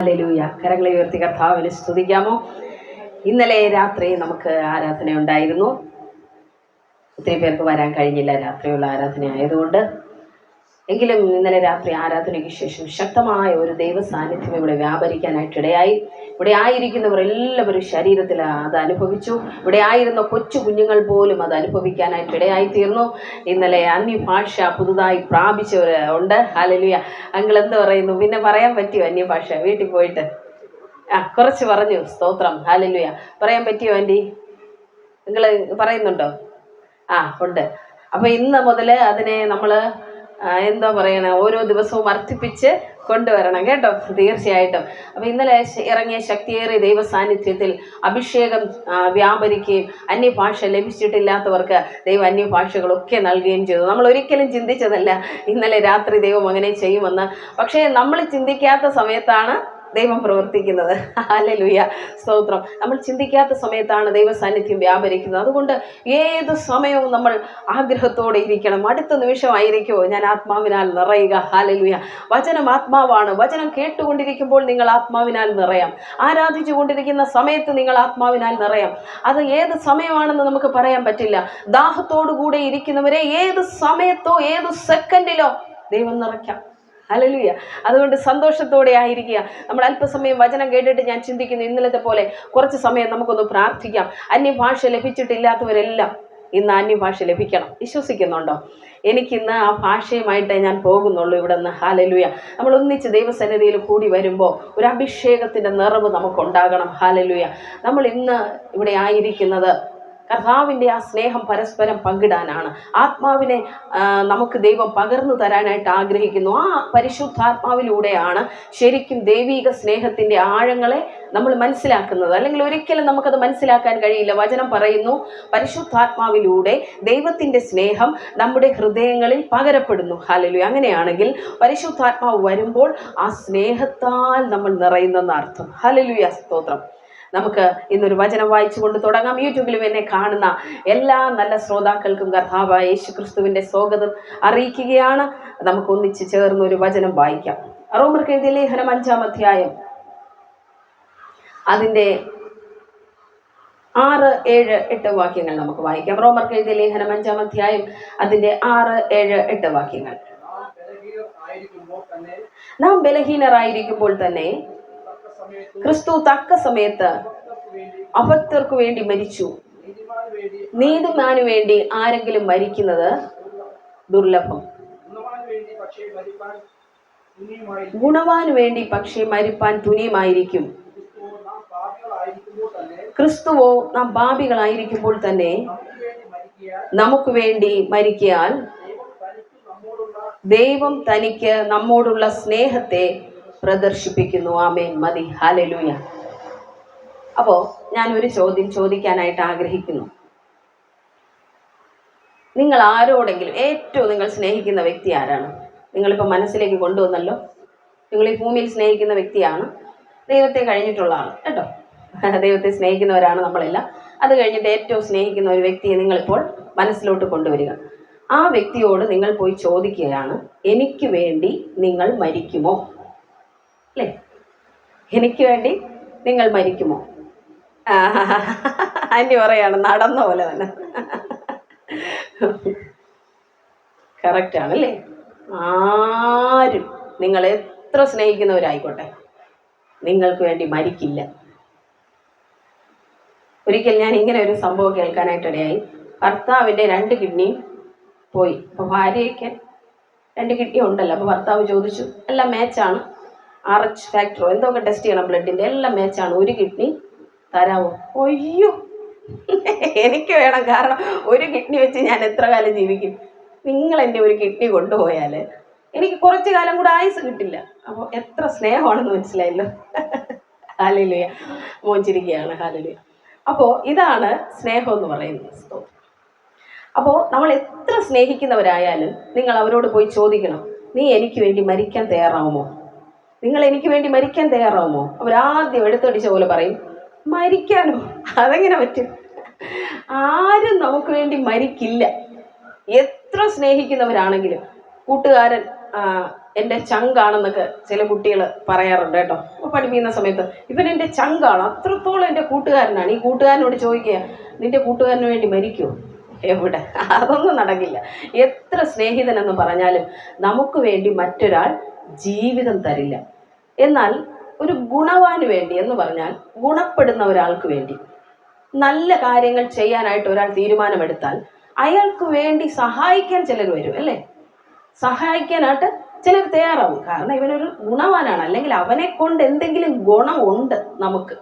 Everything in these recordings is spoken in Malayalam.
ഹല്ലേലൂയ. കരങ്ങളെ ഉയർത്തി കർത്താവിന് സ്തുതിക്കാമോ. ഇന്നലെ രാത്രി നമുക്ക് ആരാധന ഉണ്ടായിരുന്നു. ഒത്തിരി പേർക്ക് വരാൻ കഴിഞ്ഞില്ല. രാത്രിയുള്ള ആരാധന ആയതുകൊണ്ട് എങ്കിലും ഇന്നലെ രാത്രി ആരാധനയ്ക്ക് ശേഷം ശക്തമായ ഒരു ദൈവ സാന്നിധ്യം ഇവിടെ വ്യാപരിക്കാനായിട്ടിടയായി ഇവിടെ ആയിരിക്കുന്നവർ എല്ലാവരും ശരീരത്തിൽ അത് അനുഭവിച്ചു. ഇവിടെ ആയിരുന്ന കൊച്ചു കുഞ്ഞുങ്ങൾ പോലും അത് അനുഭവിക്കാനായിട്ട് ഇടയായി തീർന്നു. ഇന്നലെ അന്യഭാഷ പുതുതായി പ്രാപിച്ചവർ ഉണ്ട് ഹാലലിയ അങ്ങൾ എന്ത് പറയുന്നു? പിന്നെ പറയാൻ പറ്റിയോ അന്യഭാഷ വീട്ടിൽ പോയിട്ട്. ആ കുറച്ച് പറഞ്ഞു. സ്തോത്രം. ഹാലലുയ പറയാൻ പറ്റിയോ ആന്റി? നിങ്ങൾ പറയുന്നുണ്ടോ? ആ ഉണ്ട്. അപ്പോൾ ഇന്ന് മുതൽ അതിനെ നമ്മൾ എന്താ പറയണേ ഓരോ ദിവസവും വർദ്ധിപ്പിച്ച് കൊണ്ടുവരണം കേട്ടോ തീർച്ചയായിട്ടും. അപ്പോൾ ഇന്നലെ ഇറങ്ങിയ ശക്തിയേറിയ ദൈവ സാന്നിധ്യത്തിൽ അഭിഷേകം വ്യാപരിക്കുകയും അന്യഭാഷ ലഭിച്ചിട്ടില്ലാത്തവർക്ക് ദൈവം അന്യഭാഷകളൊക്കെ നൽകുകയും ചെയ്തു. നമ്മൾ ഒരിക്കലും ചിന്തിച്ചതല്ല ഇന്നലെ രാത്രി ദൈവം അങ്ങനെ ചെയ്യുമെന്ന്. പക്ഷേ നമ്മൾ ചിന്തിക്കാത്ത സമയത്താണ് ദൈവം പ്രവർത്തിക്കുന്നത്. ഹാലലുയ സ്തോത്രം. നമ്മൾ ചിന്തിക്കാത്ത സമയത്താണ് ദൈവ സാന്നിധ്യം വ്യാപരിക്കുന്നത്. അതുകൊണ്ട് ഏത് സമയവും നമ്മൾ ആഗ്രഹത്തോടെ ഇരിക്കണം. അടുത്ത നിമിഷമായിരിക്കുമോ? ഞാൻ ആത്മാവിനാൽ നിറയുക. ഹാലലുയ വചനം ആത്മാവാണ്. വചനം കേട്ടുകൊണ്ടിരിക്കുമ്പോൾ നിങ്ങൾ ആത്മാവിനാൽ നിറയാം. ആരാധിച്ചു കൊണ്ടിരിക്കുന്ന സമയത്ത് നിങ്ങൾ ആത്മാവിനാൽ നിറയാം. അത് ഏത് സമയമാണെന്ന് നമുക്ക് പറയാൻ പറ്റില്ല. ദാഹത്തോടു കൂടെ ഇരിക്കുന്നവരെ ഏത് സമയത്തോ ഏത് സെക്കൻഡിലോ ദൈവം നിറയ്ക്കാം. ഹല്ലേലൂയ. അതുകൊണ്ട് സന്തോഷത്തോടെ ആയിരിക്കുക. നമ്മൾ അല്പസമയം വചനം കേട്ടിട്ട് ഞാൻ ചിന്തിക്കുന്നു ഇന്നലത്തെ പോലെ കുറച്ച് സമയം നമുക്കൊന്ന് പ്രാർത്ഥിക്കാം. അന്യഭാഷ ലഭിച്ചിട്ടില്ലാത്തവരെല്ലാം ഇന്ന് അന്യഭാഷ ലഭിക്കണം. വിശ്വസിക്കുന്നുണ്ടോ? എനിക്കിന്ന് ആ ഭാഷയുമായിട്ടേ ഞാൻ പോകുന്നുള്ളൂ ഇവിടെ നിന്ന് ഹാലലുയ നമ്മൾ ഒന്നിച്ച് ദൈവസന്നിധിയിൽ കൂടി വരുമ്പോൾ ഒരു അഭിഷേകത്തിന്റെ നിറവ് നമുക്കുണ്ടാകണം. ഹാലലുയ നമ്മൾ ഇന്ന് ഇവിടെ ആയിരിക്കുന്നത് കർത്താവിന്റെ ആ സ്നേഹം പരസ്പരം പങ്കിടാനാണ്. ആത്മാവിനെ നമുക്ക് ദൈവം പകർന്നു തരാനായിട്ട് ആഗ്രഹിക്കുന്നു. ആ പരിശുദ്ധാത്മാവിലൂടെയാണ് ശരിക്കും ദൈവീക സ്നേഹത്തിന്റെ ആഴങ്ങളെ നമ്മൾ മനസ്സിലാക്കുന്നത്. അല്ലെങ്കിൽ ഒരിക്കലും നമുക്കത് മനസ്സിലാക്കാൻ കഴിയില്ല. വചനം പറയുന്നു പരിശുദ്ധാത്മാവിലൂടെ ദൈവത്തിന്റെ സ്നേഹം നമ്മുടെ ഹൃദയങ്ങളിൽ പകരപ്പെടുന്നു. ഹലലു അങ്ങനെയാണെങ്കിൽ പരിശുദ്ധാത്മാവ് വരുമ്പോൾ ആ സ്നേഹത്താൽ നമ്മൾ നിറയുന്നെന്ന് അർത്ഥം. ഹലലുയ സ്തോത്രം. നമുക്ക് ഇന്നൊരു വചനം വായിച്ചുകൊണ്ട് തുടങ്ങാം. യൂട്യൂബിലും എന്നെ കാണുന്ന എല്ലാ നല്ല ശ്രോതാക്കൾക്കും കർത്താവായ യേശു ക്രിസ്തുവിന്റെ സ്വാഗതം അറിയിക്കുകയാണ്. നമുക്ക് ഒന്നിച്ച് ചേർന്ന് ഒരു വചനം വായിക്കാം. റോമർക്ക് എഴുതിയ ലേഖനം അഞ്ചാം അധ്യായം അതിന്റെ ആറ് ഏഴ് എട്ട് വാക്യങ്ങൾ നമുക്ക് വായിക്കാം. റോമർക്ക് എഴുതിയ ലേഖനം അഞ്ചാം അധ്യായം അതിന്റെ ആറ് ഏഴ് എട്ട് വാക്യങ്ങൾ. നാം ബലഹീനരായിരിക്കുമ്പോൾ തന്നെ ക്രിസ്തു തക്ക സമയത്ത് അഭക്തർക്കു വേണ്ടി മരിച്ചു. നീതിമാനു വേണ്ടി ആരെങ്കിലും മരിക്കുന്നത് ദുർലഭം. ഗുണവാന് വേണ്ടി പക്ഷേ മരിപ്പാൻ തുനിയുമായിരിക്കും. ക്രിസ്തുവോ നാം പാപികളായിരിക്കുമ്പോൾ തന്നെ നമുക്ക് വേണ്ടി മരിക്കാൻ ദൈവം തനിക്ക് നമ്മോടുള്ള സ്നേഹത്തെ പ്രദർശിപ്പിക്കുന്നു. ആമേൻ. മതി. ഹാലലൂയ അപ്പോൾ ഞാൻ ഒരു ചോദ്യം ചോദിക്കാനായിട്ട് ആഗ്രഹിക്കുന്നു. നിങ്ങൾ ആരോടെങ്കിലും ഏറ്റവും നിങ്ങൾ സ്നേഹിക്കുന്ന വ്യക്തി ആരാണ്? നിങ്ങളിപ്പോൾ മനസ്സിലേക്ക് കൊണ്ടുവന്നല്ലോ. നിങ്ങൾ ഈ ഭൂമിയിൽ സ്നേഹിക്കുന്ന വ്യക്തിയാണ്. ദൈവത്തെ കഴിഞ്ഞിട്ടുള്ള ആൾ കേട്ടോ? ദൈവത്തെ സ്നേഹിക്കുന്നവരാണ് നമ്മളെല്ലാം. അത് കഴിഞ്ഞിട്ട് ഏറ്റവും സ്നേഹിക്കുന്ന ഒരു വ്യക്തിയെ നിങ്ങളിപ്പോൾ മനസ്സിലോട്ട് കൊണ്ടുവരിക. ആ വ്യക്തിയോട് നിങ്ങൾ പോയി ചോദിക്കുകയാണ് എനിക്ക് വേണ്ടി നിങ്ങൾ മരിക്കുമോ? അല്ലേ? എനിക്ക് വേണ്ടി നിങ്ങൾ മരിക്കുമോ? ആന്റി പറയാണ് നടന്ന പോലെ തന്നെ. കറക്റ്റാണ് അല്ലേ? ആരും നിങ്ങൾ എത്ര സ്നേഹിക്കുന്നവരായിക്കോട്ടെ നിങ്ങൾക്ക് വേണ്ടി മരിക്കില്ല. ഒരിക്കൽ ഞാൻ ഇങ്ങനെ ഒരു സംഭവം കേൾക്കാനായിട്ടിടയായി ഭർത്താവിന്റെ രണ്ട് കിഡ്നി പോയി. അപ്പോൾ ഭാര്യയ്ക്ക് രണ്ട് കിഡ്നി ഉണ്ടല്ലോ. അപ്പോൾ ഭർത്താവ് ചോദിച്ചു എല്ലാം മാച്ചാണ് ആർ എച്ച് ഫാക്ടറോ എന്തൊക്കെ ടെസ്റ്റ് ചെയ്യണം? ബ്ലഡിന്റെ എല്ലാം മാച്ചാണ് ഒരു കിഡ്നി തരാമോ ഒയ്യോ എനിക്ക് വേണം. കാരണം ഒരു കിഡ്നി വെച്ച് ഞാൻ എത്ര കാലം ജീവിക്കും? നിങ്ങൾ എന്റെ ഒരു കിഡ്നി കൊണ്ടുപോയാൽ എനിക്ക് കുറച്ച് കാലം കൂടെ ആയുസ് കിട്ടില്ല. അപ്പോൾ എത്ര സ്നേഹമാണെന്ന് മനസ്സിലായല്ലോ? ഹാലലുയ മോഞ്ചിരിക്കുകയാണ് ഹാലലുയ അപ്പോൾ ഇതാണ് സ്നേഹം എന്ന് പറയുന്നത് അപ്പോൾ നമ്മൾ എത്ര സ്നേഹിക്കുന്നവരായാലും നിങ്ങൾ അവരോട് പോയി ചോദിക്കണം നീ എനിക്ക് വേണ്ടി മരിക്കാൻ തയ്യാറാവുമോ? നിങ്ങൾ എനിക്ക് വേണ്ടി മരിക്കാൻ തയ്യാറാവുമോ? അവരാദ്യം എടുത്തടിച്ച പോലെ പറയും മരിക്കാനോ? അതെങ്ങനെ പറ്റും? ആരും നമുക്ക് വേണ്ടി മരിക്കില്ല. എത്ര സ്നേഹിക്കുന്നവരാണെങ്കിലും കൂട്ടുകാരൻ എന്റെ ചങ്കാണെന്നൊക്കെ ചില കുട്ടികൾ പറയാറുണ്ട് കേട്ടോ. പഠിപ്പിക്കുന്ന സമയത്ത് ഇവൻ എന്റെ ചങ്കാണ്. അത്രത്തോളം എന്റെ കൂട്ടുകാരനാണ്. ഈ കൂട്ടുകാരനോട് ചോദിക്കുക നിന്റെ കൂട്ടുകാരന് വേണ്ടി മരിക്കുമോ എവിടെ? അതൊന്നും നടക്കില്ല. എത്ര സ്നേഹിതനെന്ന് പറഞ്ഞാലും നമുക്ക് വേണ്ടി മറ്റൊരാൾ ജീവിതം തരില്ല. എന്നാൽ ഒരു ഗുണവാന് വേണ്ടി എന്ന് പറഞ്ഞാൽ ഗുണപ്പെടുന്ന ഒരാൾക്ക് വേണ്ടി. നല്ല കാര്യങ്ങൾ ചെയ്യാനായിട്ട് ഒരാൾ തീരുമാനമെടുത്താൽ അയാൾക്ക് വേണ്ടി സഹായിക്കാൻ ചിലർ വരും അല്ലേ? സഹായിക്കാനായിട്ട് ചിലർ തയ്യാറാവും. കാരണം ഇവനൊരു ഗുണവാനാണ്. അല്ലെങ്കിൽ അവനെ കൊണ്ട് എന്തെങ്കിലും ഗുണമുണ്ട് നമുക്ക്.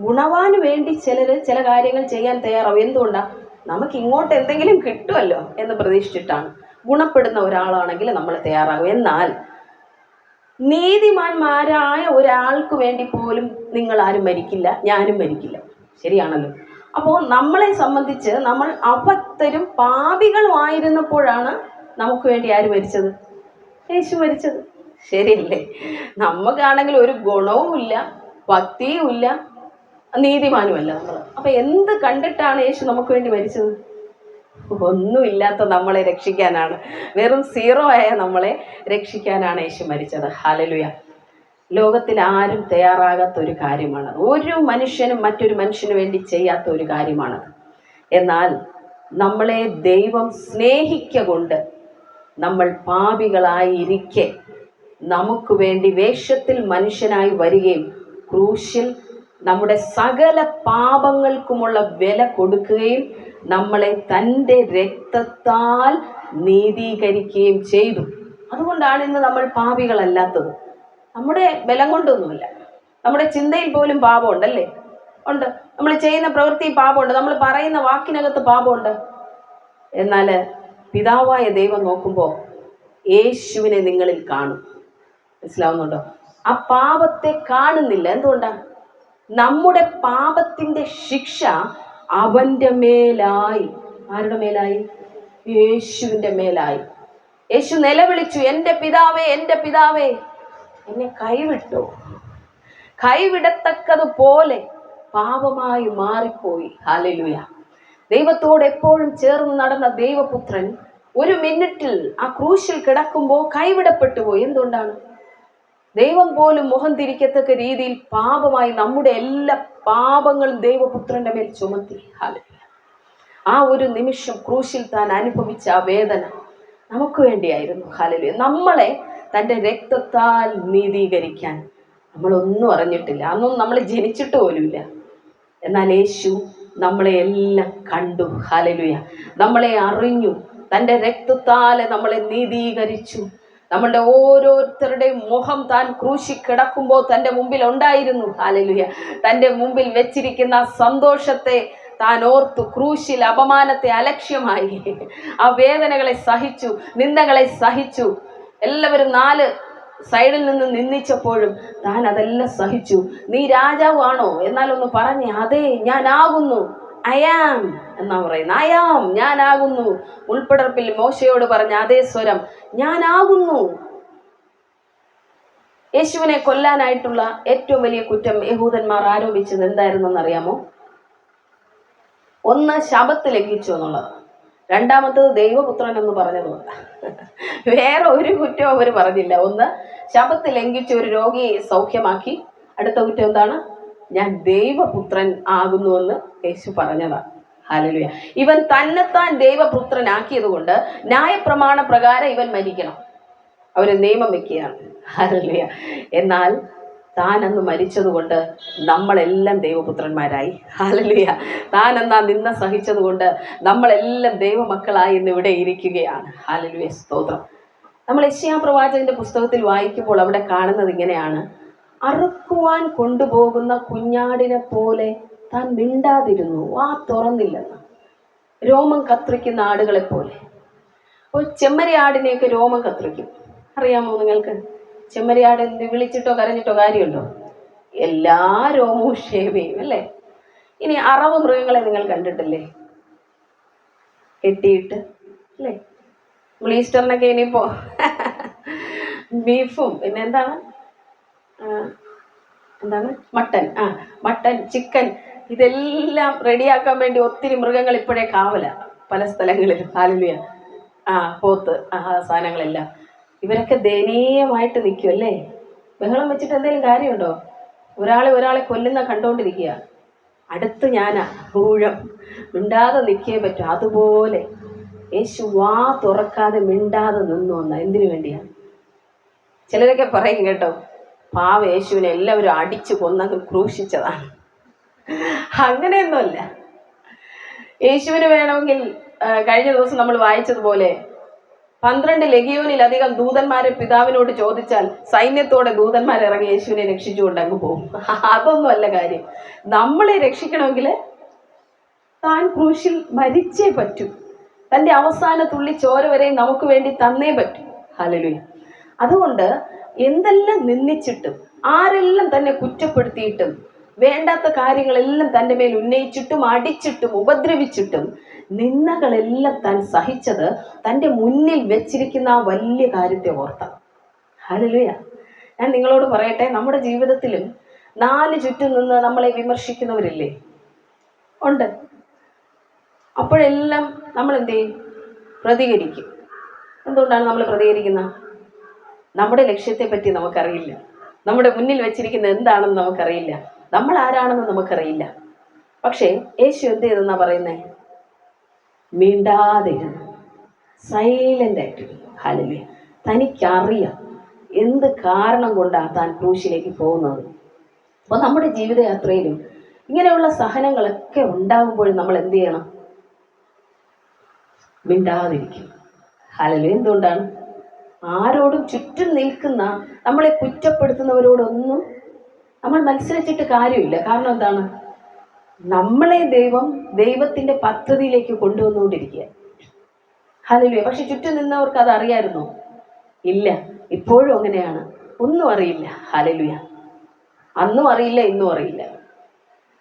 ഗുണവാന് വേണ്ടി ചിലർ ചില കാര്യങ്ങൾ ചെയ്യാൻ തയ്യാറാവും. എന്തുകൊണ്ടാണ് നമുക്ക് ഇങ്ങോട്ട് എന്തെങ്കിലും കിട്ടുമല്ലോ എന്ന് പ്രതീക്ഷിച്ചിട്ടാണ്. ഗുണപ്പെടുന്ന ഒരാളാണെങ്കിൽ നമ്മൾ തയ്യാറാകും. എന്നാൽ നീതിമാന്മാരായ ഒരാൾക്ക് വേണ്ടി പോലും നിങ്ങൾ ആരും മരിക്കില്ല ഞാനും മരിക്കില്ല. ശരിയാണല്ലോ. അപ്പോൾ നമ്മളെ സംബന്ധിച്ച് നമ്മൾ അഭക്തരും പാപികളുമായിരുന്നപ്പോഴാണ് നമുക്ക് വേണ്ടി ആര് മരിച്ചത്? യേശു മരിച്ചത്. ശരിയല്ലേ? നമുക്കാണെങ്കിൽ ഒരു ഗുണവുമില്ല ഭക്തിയുമില്ല നീതിമാനുമല്ല നമ്മൾ. അപ്പം എന്ത് കണ്ടിട്ടാണ് യേശു നമുക്ക് വേണ്ടി മരിച്ചത്? ഒന്നുമില്ലാത്ത നമ്മളെ രക്ഷിക്കാനാണ്. വെറും സീറോ ആയ നമ്മളെ രക്ഷിക്കാനാണ് യേശു മരിച്ചത്. ഹാലലുയ ലോകത്തിൽ ആരും തയ്യാറാകാത്ത ഒരു കാര്യമാണ്. ഒരു മനുഷ്യനും മറ്റൊരു മനുഷ്യനു വേണ്ടി ചെയ്യാത്ത ഒരു കാര്യമാണ്. എന്നാൽ നമ്മളെ ദൈവം സ്നേഹിക്ക കൊണ്ട് നമ്മൾ പാപികളായിരിക്കെ നമുക്ക് വേണ്ടി വേഷത്തിൽ മനുഷ്യനായി വരികയും ക്രൂശിൽ നമ്മുടെ സകല പാപങ്ങൾക്കുമുള്ള വില കൊടുക്കുകയും നമ്മളെ തന്റെ രക്തത്താൽ നീതീകരിക്കുകയും ചെയ്തു. അതുകൊണ്ടാണ് ഇന്ന് നമ്മൾ പാപികളല്ലാത്തത്. നമ്മുടെ ബലം കൊണ്ടൊന്നുമില്ല. നമ്മുടെ ചിന്തയിൽ പോലും പാപമുണ്ടല്ലേ? ഉണ്ട്. നമ്മൾ ചെയ്യുന്ന പ്രവൃത്തി പാപമുണ്ട്. നമ്മൾ പറയുന്ന വാക്കിനകത്ത് പാപമുണ്ട്. എന്നാൽ പിതാവായ ദൈവം നോക്കുമ്പോൾ യേശുവിനെ നിങ്ങളിൽ കാണും. മനസ്സിലാവുന്നുണ്ടോ? ആ പാപത്തെ കാണുന്നില്ല. എന്തുകൊണ്ടാണ് നമ്മുടെ പാപത്തിന്റെ ശിക്ഷ അവന്റെ മേലായി. ആരുടെ മേലായി? യേശുവിന്റെ മേലായി. യേശു നിലവിളിച്ചു എന്റെ പിതാവേ എന്റെ പിതാവേ. എന്നെ കൈവിട്ടു. കൈവിടത്തക്കതുപോലെ പാപമായി മാറിപ്പോയി. ഹാലലുയ ദൈവത്തോട് എപ്പോഴും ചേർന്ന് നടന്ന ദൈവപുത്രൻ ഒരു മിനിറ്റിൽ ആ ക്രൂശിൽ കിടക്കുമ്പോൾ കൈവിടപ്പെട്ടു പോയി എന്തുകൊണ്ടാണ്? ദൈവം പോലും മുഖം തിരിക്കത്തക്ക രീതിയിൽ പാപമായി നമ്മുടെ എല്ലാ പാപങ്ങളും ദൈവപുത്രന്റെ മേൽ ചുമത്തി. ആ ഒരു നിമിഷം ക്രൂശിൽ താൻ അനുഭവിച്ച ആ വേദന നമുക്ക് വേണ്ടിയായിരുന്നു. ഹാലലുയ നമ്മളെ തന്റെ രക്തത്താൽ നീതീകരിക്കാൻ നമ്മളൊന്നും അറിഞ്ഞിട്ടില്ല. അന്നും നമ്മൾ ജനിച്ചിട്ട് പോലുമില്ല. എന്നാൽ യേശു നമ്മളെ എല്ലാം കണ്ടു. ഹാലലുയ നമ്മളെ അറിഞ്ഞു. തന്റെ രക്തത്താലെ നമ്മളെ നീതീകരിച്ചു. നമ്മളുടെ ഓരോരുത്തരുടെയും മുഖം താൻ ക്രൂശി കിടക്കുമ്പോൾ തന്റെ മുമ്പിൽ ഉണ്ടായിരുന്നു. ഹാലലുയ. തന്റെ മുമ്പിൽ വെച്ചിരിക്കുന്ന സന്തോഷത്തെ താൻ ഓർത്തു ക്രൂശിൽ അപമാനത്തെ അലക്ഷ്യമായി. ആ വേദനകളെ സഹിച്ചു നിന്ദകളെ സഹിച്ചു. എല്ലാവരും നാല് സൈഡിൽ നിന്ന് നിന്ദിച്ചപ്പോഴും താൻ അതെല്ലാം സഹിച്ചു. നീ രാജാവാണോ? എന്നാലൊന്ന് പറഞ്ഞേ അതെ ഞാനാകുന്നു. അയാം എന്നാ പറയുന്നത് അയാം ഞാനാകുന്നു. ഉൾപ്പെടർപ്പിൽ മോശയോട് പറഞ്ഞ അതേ സ്വരം ഞാനാകുന്നു. യേശുവിനെ കൊല്ലാനായിട്ടുള്ള ഏറ്റവും വലിയ കുറ്റം യഹൂദന്മാർ ആരോപിച്ചത് എന്തായിരുന്നെന്ന് അറിയാമോ? ഒന്ന് ശബത്ത് ലംഘിച്ചു എന്നുള്ളത്. രണ്ടാമത്തത് ദൈവപുത്രൻ എന്ന് പറഞ്ഞത്. വേറെ ഒരു കുറ്റവും അവർ പറഞ്ഞില്ല. ഒന്ന് ശബത്ത് ലംഘിച്ച് ഒരു രോഗിയെ സൗഖ്യമാക്കി. അടുത്ത കുറ്റം എന്താണ്? ഞാൻ ദൈവപുത്രൻ ആകുന്നുവെന്ന് യേശു പറഞ്ഞതാണ് ഹാലലുയ ഇവൻ തന്നെത്താൻ ദൈവപുത്രനാക്കിയത് കൊണ്ട് ന്യായപ്രമാണ പ്രകാരം ഇവൻ മരിക്കണം. അവർ നിയമം വെക്കുകയാണ്. ഹാലലുയ എന്നാൽ താൻ അന്ന് മരിച്ചതുകൊണ്ട് നമ്മളെല്ലാം ദൈവപുത്രന്മാരായി. ഹാലലുയ താൻ എന്നാ നിന്ന സഹിച്ചതുകൊണ്ട് നമ്മളെല്ലാം ദൈവമക്കളായി ഇന്ന് ഇവിടെ ഇരിക്കുകയാണ്. ഹാലലുയ സ്തോത്രം. നമ്മൾ യശ്യാ പ്രവാചകന്റെ പുസ്തകത്തിൽ വായിക്കുമ്പോൾ അവിടെ കാണുന്നത് ഇങ്ങനെയാണ്. അറുക്കുവാൻ കൊണ്ടുപോകുന്ന കുഞ്ഞാടിനെ പോലെ താൻ മിണ്ടാതിരുന്നു. വാ തുറന്നില്ലെന്ന്. രോമം കത്രിക്കുന്ന ആടുകളെ പോലെ. അപ്പോൾ ചെമ്മരിയാടിനെയൊക്കെ രോമം കത്രിക്കും. അറിയാമോ നിങ്ങൾക്ക്? ചെമ്മരിയാട് എന്ത് വിളിച്ചിട്ടോ കരഞ്ഞിട്ടോ കാര്യമുണ്ടോ? എല്ലാ രോമവും ഷേവ് ചെയ്യും അല്ലേ? ഇനി അറവ് മൃഗങ്ങളെ നിങ്ങൾ കണ്ടിട്ടില്ലേ? കെട്ടിയിട്ട് അല്ലേ? നമ്മൾ ഈസ്റ്ററിനൊക്കെ ഇനിയിപ്പോ ബീഫും പിന്നെ എന്താണ്? ആ, എന്താണ്? മട്ടൻ. ആ മട്ടൻ ചിക്കൻ ഇതെല്ലാം റെഡിയാക്കാൻ വേണ്ടി ഒത്തിരി മൃഗങ്ങൾ ഇപ്പോഴേ കാവല. പല സ്ഥലങ്ങളിലും ഹാലുലിയ ആ പോത്ത് ആ സാധനങ്ങളെല്ലാം. ഇവരൊക്കെ ദയനീയമായിട്ട് നിൽക്കും അല്ലേ? ബഹളം വെച്ചിട്ട് എന്തെങ്കിലും കാര്യമുണ്ടോ? ഒരാളെ ഒരാളെ കൊല്ലുന്ന കണ്ടുകൊണ്ടിരിക്കുക അടുത്ത് ഞാനാ ഊഴം മിണ്ടാതെ നിൽക്കേ പറ്റും. അതുപോലെ. യേശു വാ തുറക്കാതെ മിണ്ടാതെ നിന്നു വന്ന എന്തിനു വേണ്ടിയാ? ചിലരൊക്കെ പറയും കേട്ടോ പാവ യേശുവിനെ എല്ലാവരും അടിച്ചു കൊന്നങ്ങ് ക്രൂശിച്ചതാണ്. അങ്ങനെയൊന്നുമല്ല. യേശുവിന് വേണമെങ്കിൽ കഴിഞ്ഞ ദിവസം നമ്മൾ വായിച്ചതുപോലെ പന്ത്രണ്ട് ലഗിയോനിലധികം ദൂതന്മാരെ പിതാവിനോട് ചോദിച്ചാൽ സൈന്യത്തോടെ ദൂതന്മാർ ഇറങ്ങി യേശുവിനെ രക്ഷിച്ചുകൊണ്ട് അങ്ങ് പോകും. അതൊന്നും അല്ല കാര്യം. നമ്മളെ രക്ഷിക്കണമെങ്കിൽ താൻ ക്രൂശിൽ മരിച്ചേ പറ്റൂ. തന്റെ അവസാന തുള്ളി ചോര വരെ നമുക്ക് വേണ്ടി തന്നേ പറ്റൂ. ഹലലുയ അതുകൊണ്ട് എന്തെല്ലാം നിന്ദിച്ചിട്ടും ആരെല്ലാം തന്നെ കുറ്റപ്പെടുത്തിയിട്ടും വേണ്ടാത്ത കാര്യങ്ങളെല്ലാം തന്റെ മേൽ ഉന്നയിച്ചിട്ടും അടിച്ചിട്ടും ഉപദ്രവിച്ചിട്ടും നിന്ദകളെല്ലാം താൻ സഹിച്ചത് തന്റെ മുന്നിൽ വെച്ചിരിക്കുന്ന ആ വലിയ കാര്യത്തെ ഓർത്താണ് ഹലലുയ ഞാൻ നിങ്ങളോട് പറയട്ടെ നമ്മുടെ ജീവിതത്തിലും നാല് ചുറ്റും നിന്ന് നമ്മളെ വിമർശിക്കുന്നവരില്ലേ? ഉണ്ട്. അപ്പോഴെല്ലാം നമ്മൾ എന്ത് ചെയ്യും? പ്രതികരിക്കും. എന്തുകൊണ്ടാണ് നമ്മൾ പ്രതികരിക്കുന്നത്? നമ്മുടെ ലക്ഷ്യത്തെപ്പറ്റി നമുക്കറിയില്ല. നമ്മുടെ മുന്നിൽ വെച്ചിരിക്കുന്ന എന്താണെന്ന് നമുക്കറിയില്ല. നമ്മൾ ആരാണെന്ന് നമുക്കറിയില്ല. പക്ഷേ യേശു എന്ത് ചെയ്തെന്നാ പറയുന്നത് മിണ്ടാതെ സൈലന്റ് ആയിട്ടിരുന്നു ഹലല്ലേ തനിക്കറിയാം എന്ത് കാരണം കൊണ്ടാണ് താൻ ക്രൂശിലേക്ക് പോകുന്നത്. അപ്പോൾ നമ്മുടെ ജീവിതയാത്രയിലും ഇങ്ങനെയുള്ള സഹനങ്ങളൊക്കെ ഉണ്ടാകുമ്പോൾ നമ്മൾ എന്ത് ചെയ്യണം? മിണ്ടാതിരിക്കും ഹലലു എന്തുകൊണ്ടാണ്? ആരോടും ചുറ്റും നിൽക്കുന്ന നമ്മളെ കുറ്റപ്പെടുത്തുന്നവരോടൊന്നും നമ്മൾ മത്സരിച്ചിട്ട് കാര്യമില്ല. കാരണം എന്താണ്? നമ്മളെ ദൈവം ദൈവത്തിന്റെ പദ്ധതിയിലേക്ക് കൊണ്ടുവന്നുകൊണ്ടിരിക്കുക. ഹലോ പക്ഷെ ചുറ്റും നിന്നവർക്ക് അത് അറിയായിരുന്നോ ഇല്ല. ഇപ്പോഴും അങ്ങനെയാണ്. ഒന്നും അറിയില്ല. ഹലലുയ അന്നും അറിയില്ല ഇന്നും അറിയില്ല.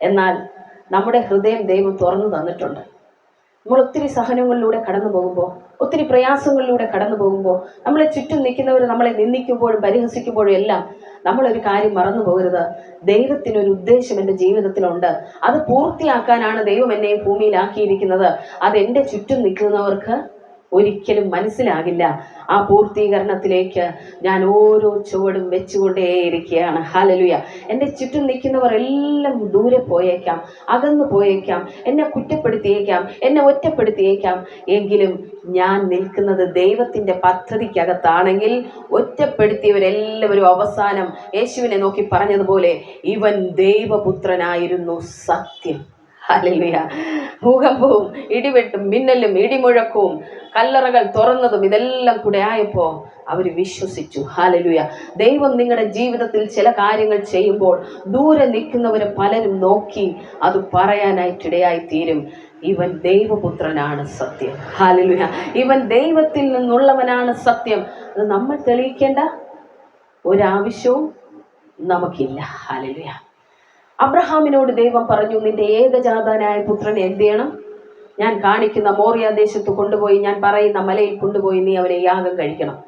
എന്നാൽ നമ്മുടെ ഹൃദയം ദൈവം തുറന്നു തന്നിട്ടുണ്ട്. നമ്മൾ ഒത്തിരി സഹനങ്ങളിലൂടെ കടന്നു പോകുമ്പോൾ ഒത്തിരി പ്രയാസങ്ങളിലൂടെ കടന്നു പോകുമ്പോൾ നമ്മളെ ചുറ്റും നിൽക്കുന്നവർ നമ്മളെ നിന്ദിക്കുമ്പോഴും പരിഹസിക്കുമ്പോഴും എല്ലാം നമ്മളൊരു കാര്യം മറന്നു പോകരുത്. ദൈവത്തിനൊരു ഉദ്ദേശം എന്റെ ജീവിതത്തിലുണ്ട്. അത് പൂർത്തിയാക്കാനാണ് ദൈവം എന്നെ ഭൂമിയിലാക്കിയിരിക്കുന്നത്. അത് എന്റെ ചുറ്റും നിൽക്കുന്നവർക്ക് ഒരിക്കലും മനസ്സിലാകില്ല. ആ പൂർത്തീകരണത്തിലേക്ക് ഞാൻ ഓരോ ചുവടും വെച്ചുകൊണ്ടേയിരിക്കുകയാണ്. ഹാലലുയ എന്റെ ചുറ്റും നിൽക്കുന്നവർ എല്ലാം ദൂരെ പോയേക്കാം അകന്നു പോയേക്കാം എന്നെ കുറ്റപ്പെടുത്തിയേക്കാം എന്നെ ഒറ്റപ്പെടുത്തിയേക്കാം. എങ്കിലും ഞാൻ നിൽക്കുന്നത് ദൈവത്തിന്റെ പദ്ധതിക്കകത്താണെങ്കിൽ ഒറ്റപ്പെടുത്തിയവരെല്ലാവരും അവസാനം യേശുവിനെ നോക്കി പറഞ്ഞതുപോലെ ഇവൻ ദൈവപുത്രനായിരുന്നു സത്യം. ഹല്ലേലൂയ. ഭൂകമ്പവും ഇടിവെട്ടും മിന്നലും ഇടിമുഴക്കവും കല്ലറകൾ തുറന്നതും ഇതെല്ലാം കൂടെ ആയപ്പോൾ അവർ വിശ്വസിച്ചു. ഹാലലുയ ദൈവം നിങ്ങളുടെ ജീവിതത്തിൽ ചില കാര്യങ്ങൾ ചെയ്യുമ്പോൾ ദൂരെ നിൽക്കുന്നവരെ പലരും നോക്കി അത് പറയാനായിട്ടിടയായി തീരും. ഇവൻ ദൈവപുത്രനാണ് സത്യം. ഹാലലുയ ഇവൻ ദൈവത്തിൽ നിന്നുള്ളവനാണ് സത്യം. അത് നമ്മൾ തെളിയിക്കേണ്ട ഒരാവശ്യവും നമുക്കില്ല. ഹാലലുയ അബ്രഹാമിനോട് ദൈവം പറഞ്ഞു നിന്റെ ഏകജാതനായ പുത്രനെ എന്ത് ചെയ്യണം? ഞാൻ കാണിക്കുന്ന മോറിയ ദേശത്ത് കൊണ്ടുപോയി ഞാൻ പറയുന്ന മലയിൽ കൊണ്ടുപോയി നീ അവനെ യാഗം കഴിക്കണം.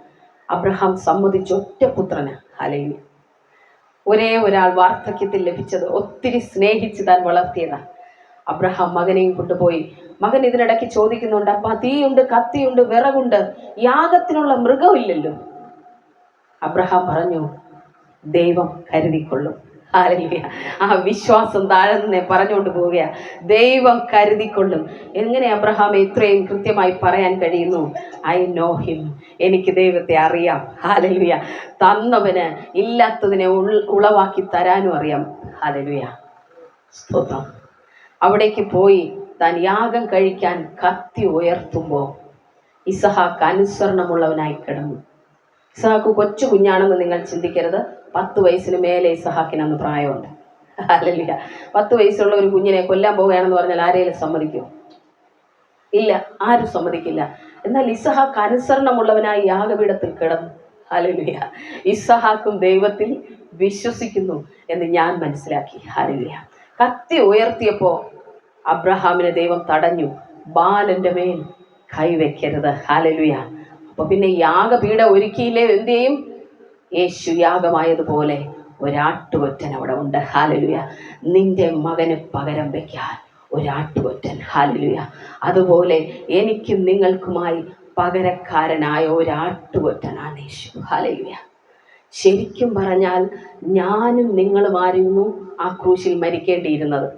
അബ്രഹാം സമ്മതിച്ച ഒറ്റ പുത്രന്. ഹലയിൽ ഒരേ ഒരാൾ വാർദ്ധക്യത്തിൽ ലഭിച്ചത് ഒത്തിരി സ്നേഹിച്ച് താൻ വളർത്തിയതാണ് അബ്രഹാം മകനെയും കൊണ്ടുപോയി. മകൻ ഇതിനിടയ്ക്ക് ചോദിക്കുന്നുണ്ട് അപ്പ തീയുണ്ട് കത്തിയുണ്ട് വിറകുണ്ട് യാഗത്തിനുള്ള മൃഗമില്ലല്ലോ? അബ്രഹാം പറഞ്ഞു ദൈവം കരുതിക്കൊള്ളും. ആ വിശ്വാസം താഴെ പറഞ്ഞുകൊണ്ട് പോവുകയാണ് ദൈവം കരുതിക്കൊള്ളും. എങ്ങനെ അബ്രഹാം ഇത്രയും കൃത്യമായി പറയാൻ കഴിയുന്നു? ഐ നോ ഹിം എനിക്ക് ദൈവത്തെ അറിയാം. ഹാലലുയ തന്നവന് ഇല്ലാത്തതിനെ ഉളവാക്കി തരാനും അറിയാം. ഹാലലുയ സ്തോത്രം. അവിടേക്ക് പോയി താൻ യാഗം കഴിക്കാൻ കത്തി ഉയർത്തുമ്പോൾ ഇസഹാക്ക് അനുസരണമുള്ളവനായി കിടന്നു. ഇസഹാക്ക് കൊച്ചു കുഞ്ഞാണെന്ന് നിങ്ങൾ ചിന്തിക്കരുത്. പത്ത് വയസ്സിന് മേലെ ഇസഹാക്കിന് അന്ന് പ്രായമുണ്ട്. അല്ലല്ല പത്ത് വയസ്സുള്ള ഒരു കുഞ്ഞിനെ കൊല്ലാൻ പോവുകയാണെന്ന് പറഞ്ഞാൽ ആരെയും സമ്മതിക്കും ഇല്ല ആരും സമ്മതിക്കില്ല. എന്നാൽ ഇസഹാക്ക് അനുസരണമുള്ളവനായി യാഗപീഠത്തിൽ കിടന്നു. ഹാലലിയ ഇസഹാക്കും ദൈവത്തിൽ വിശ്വസിക്കുന്നു എന്ന് ഞാൻ മനസ്സിലാക്കി. ഹാലലിയ കത്തി ഉയർത്തിയപ്പോൾ അബ്രഹാമിനെ ദൈവം തടഞ്ഞു. ബാലന്റെ മേൽ കൈവയ്ക്കരുത്. ഹാലലുയ അപ്പൊ പിന്നെ യാഗപീഠ ഒരുക്കിയില്ലേ എന്ത് ചെയ്യും യേശു യാഗമായതുപോലെ ഒരാട്ടുകൊറ്റൻ അവിടെ ഉണ്ട്. ഹാലലുയ നിന്റെ മകന് പകരം വയ്ക്കാൻ ഒരാട്ടുകൊറ്റൻ. ഹാലലുയ അതുപോലെ എനിക്കും നിങ്ങൾക്കുമായി പകരക്കാരനായ ഒരാട്ടുകൊറ്റനാണ് യേശു. ഹാലലുയ ശരിക്കും പറഞ്ഞാൽ ഞാനും നിങ്ങളുമായിരുന്നു ആ ക്രൂശിൽ മരിക്കേണ്ടിയിരുന്നത്.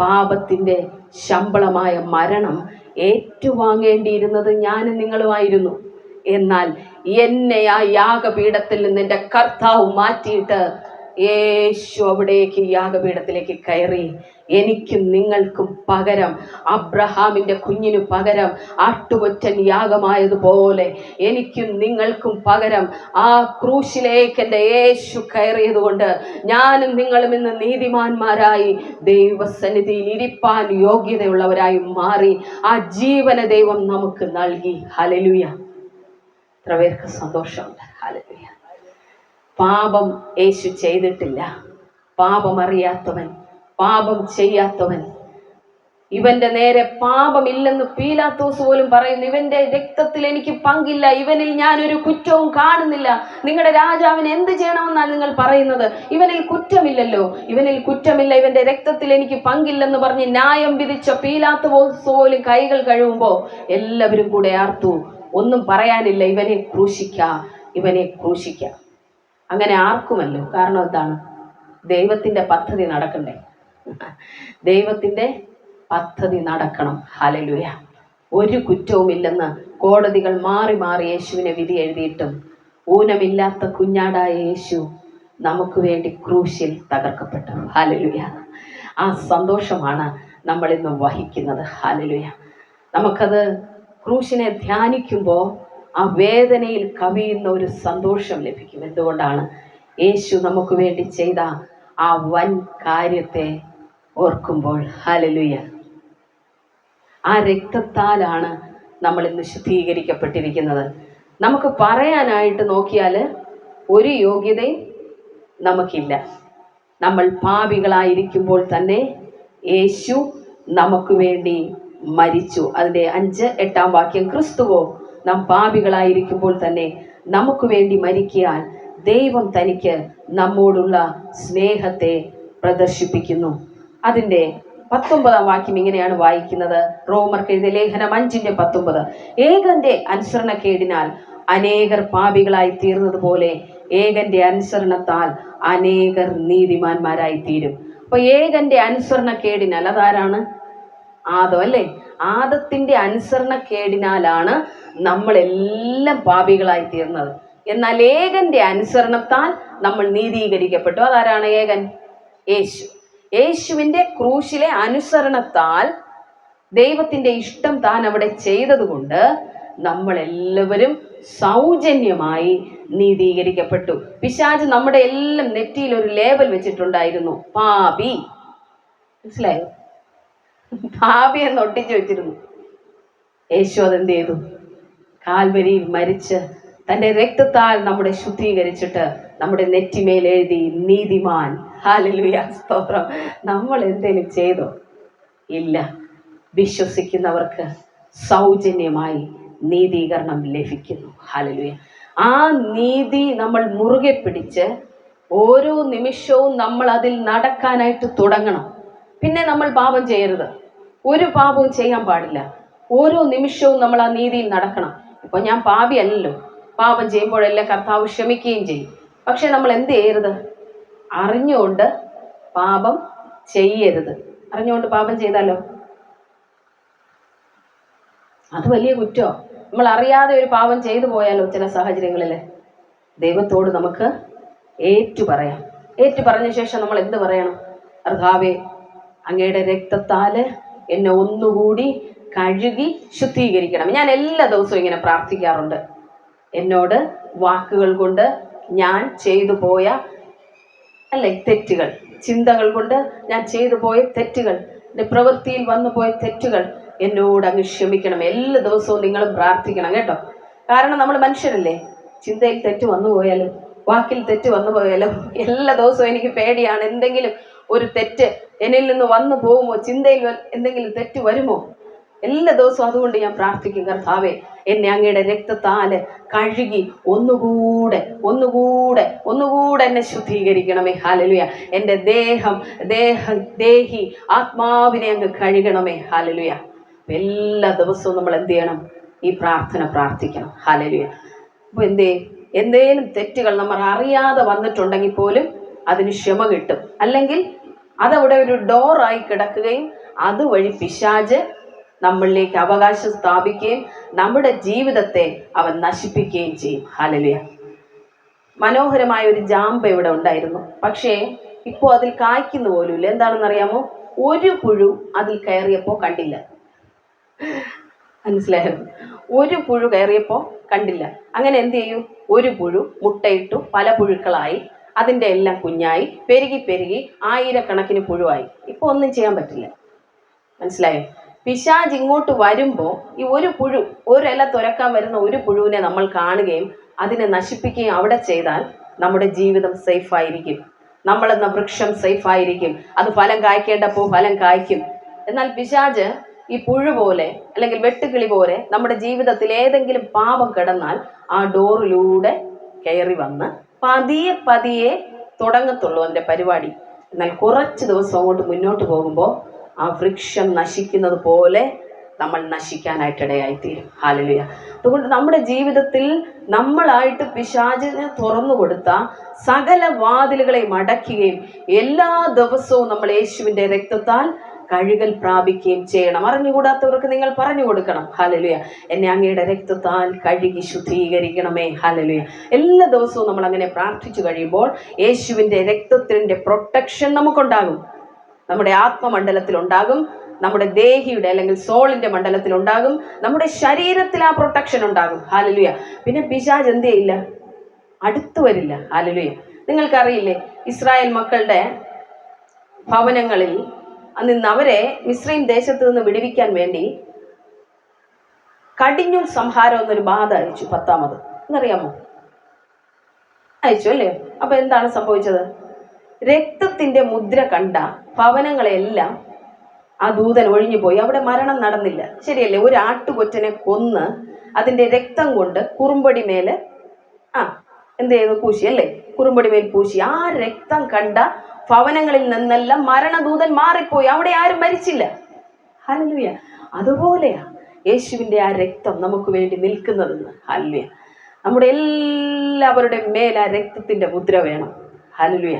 പാപത്തിന്റെ ശമ്പളമായ മരണം ഏറ്റുവാങ്ങേണ്ടിയിരുന്നത് ഞാനും നിങ്ങളുമായിരുന്നു. എന്നാൽ എന്നെ ആ യാഗപീഠത്തിൽ നിന്ന് എന്റെ കർത്താവ് മാറ്റിയിട്ട് യേശു അവിടേക്ക് യാഗപീഠത്തിലേക്ക് കയറി. എനിക്കും നിങ്ങൾക്കും പകരം അബ്രഹാമിന്റെ കുഞ്ഞിനു പകരം ആട്ടുകൊറ്റൻ യാഗമായതുപോലെ എനിക്കും നിങ്ങൾക്കും പകരം ആ ക്രൂശിലേക്ക് എന്റെ യേശു കയറിയതുകൊണ്ട് ഞാനും നിങ്ങളും ഇന്ന് നീതിമാന്മാരായി ദൈവസന്നിധിയിൽ ഇരിപ്പാൻ യോഗ്യതയുള്ളവരായി മാറി ആ ജീവന ദൈവം നമുക്ക് നൽകി. ഹലലുയ എത്ര പേർക്ക് സന്തോഷമുണ്ട്. ഹലലുയ പാപം യേശു ചെയ്തിട്ടില്ല. പാപമറിയാത്തവൻ പാപം ചെയ്യാത്തവൻ. ഇവന്റെ നേരെ പാപമില്ലെന്ന് പീലാത്തോസ് പോലും പറയുന്നു. ഇവന്റെ രക്തത്തിൽ എനിക്ക് പങ്കില്ല. ഇവനിൽ ഞാനൊരു കുറ്റവും കാണുന്നില്ല. നിങ്ങളുടെ രാജാവിന് എന്ത് ചെയ്യണമെന്നാണ് നിങ്ങൾ പറയുന്നത്? ഇവനിൽ കുറ്റമില്ലല്ലോ. ഇവനിൽ കുറ്റമില്ല. ഇവന്റെ രക്തത്തിൽ എനിക്ക് പങ്കില്ലെന്ന് പറഞ്ഞ് ന്യായം വിധിച്ച പീലാത്തോസ് പോലും കൈകൾ കഴുകുമ്പോൾ എല്ലാവരും കൂടെ ആർത്തു ഒന്നും പറയാനില്ല. ഇവനെ ക്രൂശിക്ക ഇവനെ ക്രൂശിക്ക. അങ്ങനെ ആർക്കുമല്ലോ? കാരണം എന്താണ്? ദൈവത്തിന്റെ പദ്ധതി നടക്കണ്ടേ? ദൈവത്തിന്റെ പദ്ധതി നടക്കണം. ഹലലുയ ഒരു കുറ്റവുമില്ലെന്ന് കോടതികൾ മാറി മാറി യേശുവിനെ വിധി എഴുതിയിട്ടും ഊനമില്ലാത്ത കുഞ്ഞാടായ യേശു നമുക്ക് വേണ്ടി ക്രൂശിൽ തകർക്കപ്പെട്ടു. ഹലലുയ ആ സന്തോഷമാണ് നമ്മൾ ഇന്ന് വഹിക്കുന്നത്. ഹലലുയ നമുക്കത് ക്രൂശിനെ ധ്യാനിക്കുമ്പോൾ ആ വേദനയിൽ കവിയുന്ന ഒരു സന്തോഷം ലഭിക്കും. എന്തുകൊണ്ടാണ്? യേശു നമുക്ക് വേണ്ടി ചെയ്ത ആ വൻ കാര്യത്തെ ഓർക്കുമ്പോൾ. ഹലലുയ ആ രക്തത്താലാണ് നമ്മൾ ഇന്ന് ശുദ്ധീകരിക്കപ്പെട്ടിരിക്കുന്നത്. നമുക്ക് പറയാനായിട്ട് നോക്കിയാൽ ഒരു യോഗ്യതയും നമുക്കില്ല. നമ്മൾ പാപികളായിരിക്കുമ്പോൾ തന്നെ യേശു നമുക്ക് വേണ്ടി മരിച്ചു. അതിന്റെ അഞ്ച് എട്ടാം വാക്യം ക്രിസ്തുവോ നാം പാപികളായിരിക്കുമ്പോൾ തന്നെ നമുക്ക് വേണ്ടി മരിക്കാൻ ദൈവം തനിക്ക് നമ്മോടുള്ള സ്നേഹത്തെ പ്രദർശിപ്പിക്കുന്നു. അതിന്റെ പത്തൊമ്പതാം വാക്യം ഇങ്ങനെയാണ് വായിക്കുന്നത്. റോമർക്ക് എഴുതിയ ലേഖനം അഞ്ചിന്റെ പത്തൊമ്പത്. ഏകന്റെ അനുസരണക്കേടിനാൽ അനേകർ പാപികളായി തീർന്നതുപോലെ ഏകന്റെ അനുസരണത്താൽ അനേകർ നീതിമാന്മാരായി തീരും. അപ്പൊ ഏകന്റെ അനുസരണക്കേടിനാൽ അതാരാണ്? ആദം അല്ലേ? ആദത്തിന്റെ അനുസരണക്കേടിനാലാണ് നമ്മളെല്ലാം പാപികളായി തീർന്നത് എന്നാൽ ഏകന്റെ അനുസരണത്താൽ നമ്മൾ നീതീകരിക്കപ്പെട്ടു. അതാരാണ് ഏകൻ? യേശു. യേശുവിന്റെ ക്രൂശിലെ അനുസരണത്താൽ ദൈവത്തിന്റെ ഇഷ്ടം താൻ അവിടെ ചെയ്തതുകൊണ്ട് നമ്മളെല്ലാവരും സൗജന്യമായി നീതീകരിക്കപ്പെട്ടു. പിശാജ് നമ്മുടെ എല്ലാം നെറ്റിയിൽ ഒരു ലേബൽ വെച്ചിട്ടുണ്ടായിരുന്നു. പാപി. മനസ്സിലായോ? പാപി എന്ന് ഒട്ടിച്ചു വെച്ചിരുന്നു. യേശു അതെന്ത് ചെയ്തു കാൽവരിയിൽ മരിച്ച് തന്റെ രക്തത്താൽ നമ്മുടെ ശുദ്ധീകരിച്ചിട്ട് നമ്മുടെ നെറ്റിമേൽ എഴുതി നീതിമാൻ. ഹാലലുയ സ്തോത്രം. നമ്മൾ എന്തെങ്കിലും ചെയ്തോ? ഇല്ല. വിശ്വസിക്കുന്നവർക്ക് സൗജന്യമായി നീതീകരണം ലഭിക്കുന്നു. ഹാലലുയ ആ നീതി നമ്മൾ മുറുകെ പിടിച്ച് ഓരോ നിമിഷവും നമ്മൾ അതിൽ നടക്കാനായിട്ട് തുടങ്ങണം. പിന്നെ നമ്മൾ പാപം ചെയ്യരുത്. ഒരു പാപവും ചെയ്യാൻ പാടില്ല. ഓരോ നിമിഷവും നമ്മൾ ആ നീതിയിൽ നടക്കണം. ഇപ്പൊ ഞാൻ പാപിയല്ലല്ലോ. പാപം ചെയ്യുമ്പോഴെല്ലാം കർത്താവ് ക്ഷമിക്കുകയും ചെയ്യും. പക്ഷെ നമ്മൾ എന്ത് ചെയ്യരുത്? അറിഞ്ഞുകൊണ്ട് പാപം ചെയ്യരുത്. അറിഞ്ഞുകൊണ്ട് പാപം ചെയ്താലോ? അത് വലിയ കുറ്റോ? നമ്മൾ അറിയാതെ ഒരു പാപം ചെയ്തു പോയാലോ ചില സാഹചര്യങ്ങളിൽ ദൈവത്തോട് നമുക്ക് ഏറ്റു പറയാം. ഏറ്റു പറഞ്ഞ ശേഷം നമ്മൾ എന്ത് പറയണം? അർഹാവേ അങ്ങയുടെ രക്തത്താൽ എന്നെ ഒന്നുകൂടി കഴുകി ശുദ്ധീകരിക്കണം. ഞാൻ എല്ലാ ദിവസവും ഇങ്ങനെ പ്രാർത്ഥിക്കാറുണ്ട്. എന്നോട് വാക്കുകൾ കൊണ്ട് ഞാൻ ചെയ്തു പോയ അല്ലെ തെറ്റുകൾ. ചിന്തകൾ കൊണ്ട് ഞാൻ ചെയ്തു പോയ തെറ്റുകൾ എന്റെ പ്രവൃത്തിയിൽ വന്നു പോയ തെറ്റുകൾ എന്നോട് അങ്ങ് ക്ഷമിക്കണം. എല്ലാ ദിവസവും നിങ്ങൾ പ്രാർത്ഥിക്കണം കേട്ടോ. കാരണം നമ്മൾ മനുഷ്യരല്ലേ? ചിന്തയിൽ തെറ്റ് വന്നു പോയാലും വാക്കിൽ തെറ്റ് വന്നു പോയാലും എല്ലാ ദിവസവും എനിക്ക് പേടിയാണ്. എന്തെങ്കിലും ഒരു തെറ്റ് എന്നിൽ നിന്ന് വന്നു പോകുമോ? ചിന്തയിൽ എന്തെങ്കിലും തെറ്റ് വരുമോ? എല്ലാ ദിവസവും അതുകൊണ്ട് ഞാൻ പ്രാർത്ഥിക്കും കർത്താവേ എന്നെ അങ്ങയുടെ രക്തത്താൽ കഴുകി ഒന്നുകൂടെ ഒന്നുകൂടെ ഒന്നുകൂടെ എന്നെ ശുദ്ധീകരിക്കണമേ. ഹാലലുയ എന്റെ ദേഹം ദേഹ ദേഹി ആത്മാവിനെ അങ്ങ് കഴുകണമേ. ഹാലലുയ എല്ലാ ദിവസവും നമ്മൾ എന്ത് ചെയ്യണം? ഈ പ്രാർത്ഥന പ്രാർത്ഥിക്കണം. ഹാലലുയ അപ്പോൾ എന്തേ? എന്തേലും തെറ്റുകൾ നമ്മൾ അറിയാതെ വന്നിട്ടുണ്ടെങ്കിൽ പോലും അതിന് ക്ഷമ കിട്ടും. അല്ലെങ്കിൽ അതവിടെ ഒരു ഡോറായി കിടക്കുകയും അതുവഴി പിശാജ് നമ്മളിലേക്ക് അവകാശം സ്ഥാപിക്കുകയും നമ്മുടെ ജീവിതത്തെ അവൻ നശിപ്പിക്കുകയും ചെയ്യും. ഹലലിയ മനോഹരമായ ഒരു ജാമ്പ ഇവിടെ ഉണ്ടായിരുന്നു. പക്ഷേ ഇപ്പോൾ അതിൽ കായ്ക്കുന്ന പോലുമില്ല. എന്താണെന്ന് അറിയാമോ ഒരു പുഴു അതിൽ കയറിയപ്പോൾ കണ്ടില്ല. മനസ്സിലായോ? ഒരു പുഴു കയറിയപ്പോൾ കണ്ടില്ല. അങ്ങനെ എന്ത് ചെയ്യും? ഒരു പുഴു മുട്ടയിട്ടു പല പുഴുക്കളായി അതിന്റെ എല്ലാം കുഞ്ഞായി പെരുകി പെരുകി ആയിരക്കണക്കിന് പുഴുവായി. ഇപ്പോൾ ഒന്നും ചെയ്യാൻ പറ്റില്ല. മനസ്സിലായോ? പിശാജ് ഇങ്ങോട്ട് വരുമ്പോൾ ഈ ഒരു പുഴു ഒരില തുരക്കാൻ വരുന്ന ഒരു പുഴുവിനെ നമ്മൾ കാണുകയും അതിനെ നശിപ്പിക്കുകയും അവിടെ ചെയ്താൽ നമ്മുടെ ജീവിതം സേഫ് ആയിരിക്കും. നമ്മളെന്ന വൃക്ഷം സേഫ് ആയിരിക്കും. അത് ഫലം കായ്ക്കേണ്ടപ്പോൾ ഫലം കായ്ക്കും. എന്നാൽ പിശാജ് ഈ പുഴു പോലെ അല്ലെങ്കിൽ വെട്ടുകിളി പോലെ നമ്മുടെ ജീവിതത്തിൽ ഏതെങ്കിലും പാപം കിടന്നാൽ ആ ഡോറിലൂടെ കയറി വന്ന് പതിയെ പതിയെ തുടങ്ങത്തുള്ളൂ അതിന്റെ പരിപാടി. എന്നാൽ കുറച്ച് ദിവസം അങ്ങോട്ട് മുന്നോട്ട് പോകുമ്പോൾ ആ വൃക്ഷം നശിക്കുന്നത് പോലെ നമ്മൾ നശിക്കാനായിട്ടിടയായിത്തീരും. ഹാലലുയ അതുകൊണ്ട് നമ്മുടെ ജീവിതത്തിൽ നമ്മളായിട്ട് പിശാചിന് തുറന്നു കൊടുത്ത സകല വാതിലുകളെ അടയ്ക്കുകയും എല്ലാ ദിവസവും നമ്മൾ യേശുവിന്റെ രക്തത്താൽ കഴുകൽ പ്രാപിക്കുകയും ചെയ്യണം. അറിഞ്ഞുകൂടാത്തവർക്ക് നിങ്ങൾ പറഞ്ഞു കൊടുക്കണം. ഹലലുയ എന്നെ അങ്ങയുടെ രക്തത്താൽ കഴുകി ശുദ്ധീകരിക്കണമേ. ഹലലുയ എല്ലാ ദിവസവും നമ്മൾ അങ്ങനെ പ്രാർത്ഥിച്ചു കഴിയുമ്പോൾ യേശുവിന്റെ രക്തത്തിന്റെ പ്രൊട്ടക്ഷൻ നമുക്കുണ്ടാകും. നമ്മുടെ ആത്മമണ്ഡലത്തിൽ ഉണ്ടാകും. നമ്മുടെ ദേഹിയുടെ അല്ലെങ്കിൽ സോളിന്റെ മണ്ഡലത്തിൽ ഉണ്ടാകും. നമ്മുടെ ശരീരത്തിൽ ആ പ്രൊട്ടക്ഷൻ ഉണ്ടാകും. ഹാലലുയ പിന്നെ പിശാജ് എന്ത് ചെയ്യില്ല? അടുത്തു വരില്ല. ഹാലലുയ നിങ്ങൾക്കറിയില്ലേ ഇസ്രായേൽ മക്കളുടെ ഭവനങ്ങളിൽ അന്ന് അവരെ മിശ്രീം ദേശത്ത് നിന്ന് വിടുവിക്കാൻ വേണ്ടി കടിഞ്ഞും സംഹാരം എന്നൊരു ബാധ അയച്ചു പത്താമത്. എന്നറിയാമോ അയച്ചു അല്ലേ? അപ്പൊ എന്താണ് സംഭവിച്ചത്? രക്തത്തിന്റെ മുദ്ര കണ്ട ഭവനങ്ങളെല്ലാം ആ ദൂതൻ ഒഴിഞ്ഞു പോയി അവിടെ മരണം നടന്നില്ല. ശരിയല്ലേ? ഒരു ആട്ടുകൊറ്റനെ കൊന്ന് അതിന്റെ രക്തം കൊണ്ട് കുറുമ്പടി മേലെ ആ എന്ത് ചെയ്തു? പൂശി അല്ലേ? കുറുമ്പടി മേൽ പൂശി. ആ രക്തം കണ്ട ഭവനങ്ങളിൽ നിന്നെല്ലാം മരണദൂതൻ മാറിപ്പോയി. അവിടെ ആരും മരിച്ചില്ല. ഹല്ലുയ അതുപോലെയാ യേശുവിന്റെ ആ രക്തം നമുക്ക് വേണ്ടി നിൽക്കുന്നതെന്ന്. ഹല്ലുയ നമ്മുടെ എല്ലാവരുടെ മേൽ ആ രക്തത്തിന്റെ മുദ്ര വേണം. ഹല്ലുയ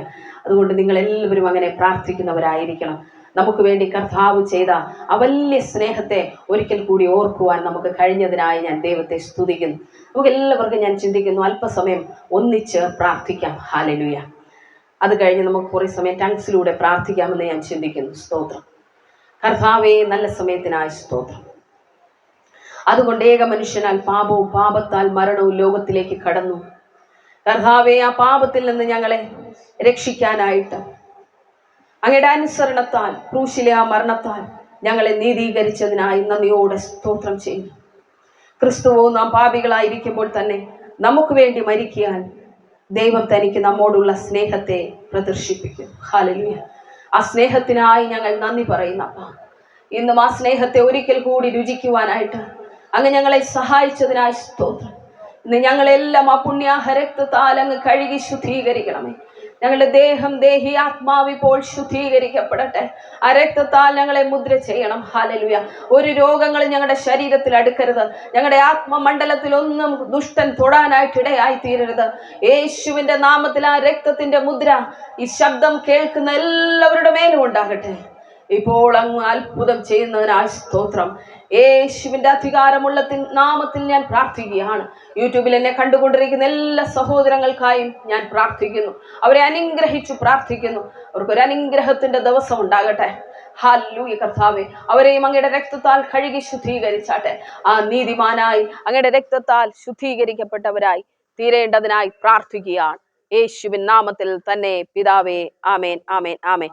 അതുകൊണ്ട് നിങ്ങൾ എല്ലാവരും അങ്ങനെ പ്രാർത്ഥിക്കുന്നവരായിരിക്കണം. നമുക്ക് വേണ്ടി കർത്താവ് ചെയ്ത ആ വലിയ സ്നേഹത്തെ ഒരിക്കൽ കൂടി ഓർക്കുവാൻ നമുക്ക് കഴിഞ്ഞതിനായി ഞാൻ ദൈവത്തെ സ്തുതിക്കുന്നു. നമുക്ക് എല്ലാവർക്കും ഞാൻ ചിന്തിക്കുന്നു അല്പസമയം ഒന്നിച്ച് പ്രാർത്ഥിക്കാം. ഹാലലുയ അത് കഴിഞ്ഞ് നമുക്ക് കുറേ സമയം ടങ്സിലൂടെ പ്രാർത്ഥിക്കാമെന്ന് ഞാൻ ചിന്തിക്കുന്നു. സ്തോത്രം. കർത്താവേ നല്ല സമയത്തിനായ സ്തോത്രം. അതുകൊണ്ട് ഏക മനുഷ്യനാൽ പാപവും പാപത്താൽ മരണവും ലോകത്തിലേക്ക് കടന്നു. കർത്താവേ ആ പാപത്തിൽ നിന്ന് ഞങ്ങളെ രക്ഷിക്കാനായിട്ട് അങ്ങയുടെ അനുസരണത്താൽ ക്രൂശിലെ ആ മരണത്താൽ ഞങ്ങളെ നീതീകരിച്ചതിനായി നന്ദിയോടെ സ്തോത്രം ചെയ്യുന്നു. ക്രിസ്തുവോ നാം പാപികളായിരിക്കുമ്പോൾ തന്നെ നമുക്ക് വേണ്ടി മരിക്കാൻ ദൈവം തനിക്ക് നമ്മോടുള്ള സ്നേഹത്തെ പ്രദർശിപ്പിക്കും. ഹാലലിയ ആ സ്നേഹത്തിനായി ഞങ്ങൾ നന്ദി പറയുന്നപ്പ ഇന്നും ആ സ്നേഹത്തെ ഒരിക്കൽ കൂടി രുചിക്കുവാനായിട്ട് അങ്ങ് ഞങ്ങളെ സഹായിച്ചതിനായി സ്തോത്രം. ഇന്ന് ഞങ്ങളെല്ലാം ആ പുണ്യാഹരക്തത്താൽ അങ്ങ് കഴുകി ശുദ്ധീകരിക്കണമേ. ഞങ്ങളുടെ ദേഹം ദേഹി ആത്മാവ് ഇപ്പോൾ ശുദ്ധീകരിക്കപ്പെടട്ടെ. ആ രക്തത്താൽ ഞങ്ങളെ മുദ്ര ചെയ്യണം. ഹാലലുയ ഒരു രോഗങ്ങളും ഞങ്ങളുടെ ശരീരത്തിൽ അടുക്കരുത്. ഞങ്ങളുടെ ആത്മമണ്ഡലത്തിൽ ഒന്നും ദുഷ്ടൻ തൊടാനായിട്ട് ഇടയായി തീരരുത്. യേശുവിന്റെ നാമത്തിൽ ആ രക്തത്തിന്റെ മുദ്ര ഈ ശബ്ദം കേൾക്കുന്ന എല്ലാവരുടെ മേലും ഉണ്ടാകട്ടെ. ഇപ്പോൾ അങ്ങ് അത്ഭുതം ചെയ്യുന്നതിനായി സ്തോത്രം. യേശുവിന്റെ അധികാരമുള്ള നാമത്തിൽ ഞാൻ പ്രാർത്ഥിക്കുകയാണ്. യൂട്യൂബിൽ എന്നെ കണ്ടുകൊണ്ടിരിക്കുന്ന എല്ലാ സഹോദരങ്ങൾക്കായും ഞാൻ പ്രാർത്ഥിക്കുന്നു. അവരെ അനുഗ്രഹിച്ചു പ്രാർത്ഥിക്കുന്നു. അവർക്കൊരു അനുഗ്രഹത്തിന്റെ ദിവസം ഉണ്ടാകട്ടെ. ഹാലൂയ കർത്താവെ അവരെയും അങ്ങയുടെ രക്തത്താൽ കഴുകി ശുദ്ധീകരിച്ചാട്ടെ. ആ നീതിമാനായി അങ്ങയുടെ രക്തത്താൽ ശുദ്ധീകരിക്കപ്പെട്ടവരായി തീരേണ്ടതിനായി പ്രാർത്ഥിക്കുകയാണ്. യേശുവിൻ നാമത്തിൽ തന്നെ പിതാവേ ആമേൻ ആമേൻ ആമേൻ.